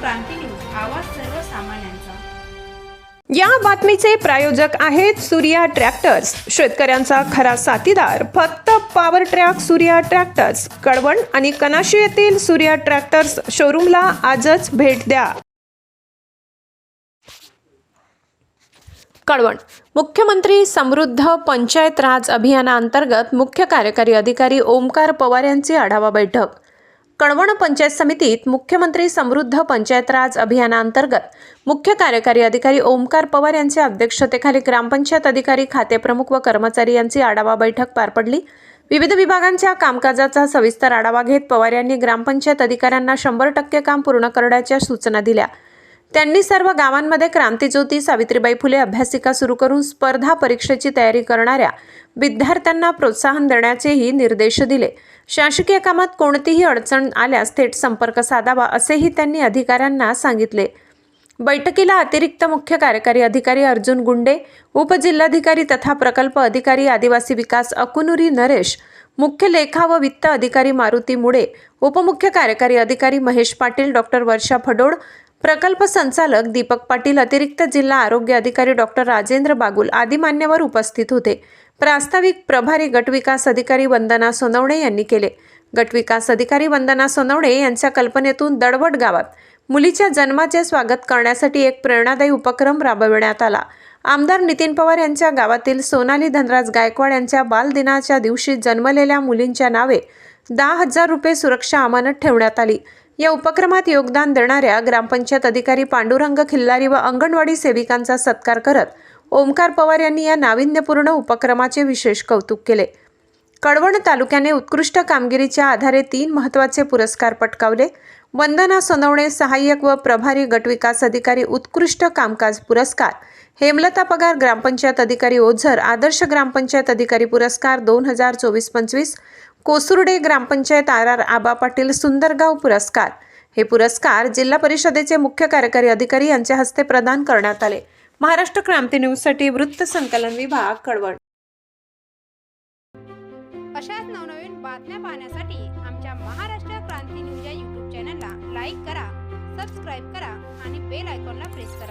क्रांती news आवाज सर्वसामान्यांचा या बातमीचे प्रायोजक आहेत सूर्या ट्रॅक्टर्स. शेतकऱ्यांचा खरा साथीदार. फक्त power track Surya tractors Kalwan आणि कनाशी येथील सूर्या ट्रॅक्टर्स शोरूमला आजच भेट द्या. कळवण. मुख्यमंत्री समृद्ध पंचायत राज अभियानाअंतर्गत मुख्य कार्यकारी अधिकारी ओमकार पवार यांची आढावा बैठक. कळवण पंचायत समितीत मुख्यमंत्री समृद्ध पंचायत राज अभियानाअंतर्गत मुख्य कार्यकारी अधिकारी ओमकार पवार यांच्या अध्यक्षतेखाली ग्रामपंचायत अधिकारी खातेप्रमुख व कर्मचारी यांची आढावा बैठक पार पडली. विविध विभागांच्या कामकाजाचा सविस्तर आढावा घेत पवार यांनी ग्रामपंचायत अधिकाऱ्यांना शंभर टक्के काम पूर्ण करण्याच्या सूचना दिल्या. त्यांनी सर्व गावांमध्ये क्रांतीज्योती सावित्रीबाई फुले अभ्यासिका सुरू करून स्पर्धा परीक्षेची तयारी करणाऱ्या विद्यार्थ्यांना प्रोत्साहन देण्याचेही निर्देश दिले. शासकीय कामात कोणतीही अडचण आल्यास थेट संपर्क साधावा असेही त्यांनी अधिकाऱ्यांना सांगितले. बैठकीला अतिरिक्त मुख्य कार्यकारी अधिकारी अर्जुन गुंडे उपजिल्हाधिकारी तथा प्रकल्प अधिकारी आदिवासी विकास अकुनुरी नरेश मुख्य लेखा व वित्त अधिकारी मारुती मुळे उपमुख्य कार्यकारी अधिकारी महेश पाटील डॉक्टर वर्षा फडोड प्रकल्प संचालक दीपक पाटील अतिरिक्त जिल्हा आरोग्य अधिकारी डॉक्टर राजेंद्र बागुल आदी मान्यवर उपस्थित होते. प्रास्ताविक प्रभारी गटविकास अधिकारी वंदना सोनवणे यांनी केले. गटविकास अधिकारी वंदना सोनवणे यांच्या कल्पनेतून दडवट गावात मुलीच्या जन्माचे स्वागत करण्यासाठी एक प्रेरणादायी उपक्रम राबविण्यात आला. आमदार नितीन पवार यांच्या गावातील सोनाली धनराज गायकवाड यांच्या बालदिनाच्या दिवशी जन्मलेल्या मुलींच्या नावे दहा हजार रुपये सुरक्षा अमानत ठेवण्यात आली. या उपक्रमात योगदान देणाऱ्या ग्रामपंचायत अधिकारी पांडुरंग खिल्लारी व अंगणवाडी सेविकांचा सत्कार करत ओमकार पवार यांनी या नाविन्यपूर्ण उपक्रमाचे विशेष कौतुक केले. कळवण तालुक्याने उत्कृष्ट कामगिरीच्या आधारे तीन महत्त्वाचे पुरस्कार पटकावले. वंदना सोनवणे सहाय्यक व प्रभारी गटविकास अधिकारी उत्कृष्ट कामकाज पुरस्कार हेमलता पगार ग्रामपंचायत अधिकारी ओझर आदर्श ग्रामपंचायत अधिकारी पुरस्कार दोन हजार चोवीस पंचवीस कोसुर्डे ग्रामपंचायत आर आर आबा पाटील सुंदरगाव पुरस्कार. हे पुरस्कार जिल्हा परिषदेचे मुख्य कार्यकारी अधिकारी यांच्या हस्ते प्रदान करण्यात आले. महाराष्ट्र क्रांती न्यूजसाठी वृत्त संकलन विभाग कळवण अशाच नवनवीन बातम्या पाहण्यासाठी आमच्या महाराष्ट्र क्रांती न्यूज या यूट्यूब चॅनलला लाईक करा सबस्क्राईब करा आणि बेल आयकॉनला प्रेस करा.